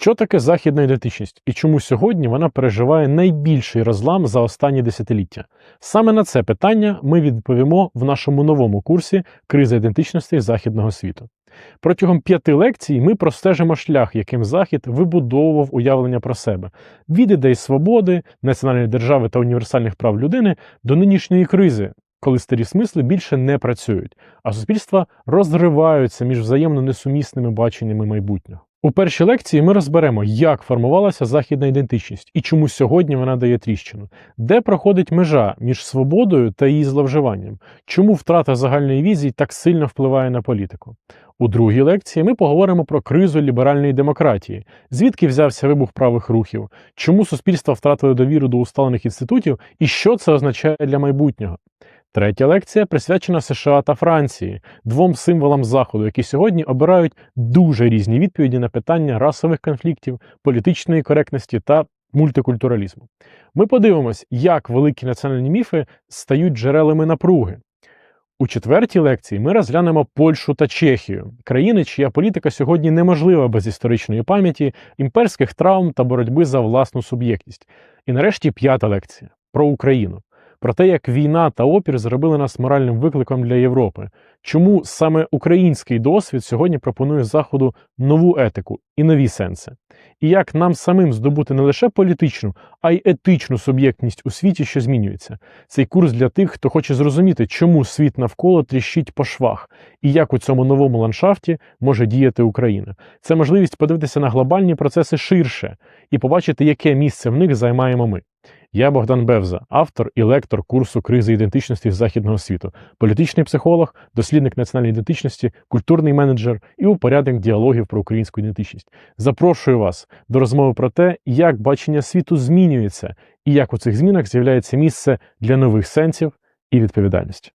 Що таке західна ідентичність і чому сьогодні вона переживає найбільший розлам за останні десятиліття? Саме на це питання ми відповімо в нашому новому курсі Криза ідентичностей західного світу. Протягом п'яти лекцій ми простежимо шлях, яким Захід вибудовував уявлення про себе від ідей свободи, національної держави та універсальних прав людини до нинішньої кризи, коли старі смисли більше не працюють, а суспільства розриваються між взаємно несумісними баченнями майбутнього. У першій лекції ми розберемо, як формувалася західна ідентичність і чому сьогодні вона дає тріщину, де проходить межа між свободою та її зловживанням, чому втрата загальної візії так сильно впливає на політику. У другій лекції ми поговоримо про кризу ліберальної демократії, звідки взявся вибух правих рухів, чому суспільства втратили довіру до усталених інститутів? І що це означає для майбутнього. Третя лекція присвячена США та Франції, двом символам Заходу, які сьогодні обирають дуже різні відповіді на питання расових конфліктів, політичної коректності та мультикультуралізму. Ми подивимось, як великі національні міфи стають джерелами напруги. У четвертій лекції ми розглянемо Польщу та Чехію, країни, чия політика сьогодні неможлива без історичної пам'яті, імперських травм та боротьби за власну суб'єктність. І нарешті п'ята лекція про Україну про те, як війна та опір зробили нас моральним викликом для Європи, чому саме український досвід сьогодні пропонує Заходу нову етику і нові сенси, і як нам самим здобути не лише політичну, а й етичну суб'єктність у світі, що змінюється. Цей курс для тих, хто хоче зрозуміти, чому світ навколо тріщить по швах, і як у цьому новому ландшафті може діяти Україна. Це можливість подивитися на глобальні процеси ширше і побачити, яке місце в них займаємо ми. Я Богдан Бевза, автор і лектор курсу кризи ідентичності західного світу, політичний психолог, дослідник національної ідентичності, культурний менеджер і упорядник діалогів про українську ідентичність. Запрошую вас до розмови про те, як бачення світу змінюється і як у цих змінах з'являється місце для нових сенсів і відповідальності.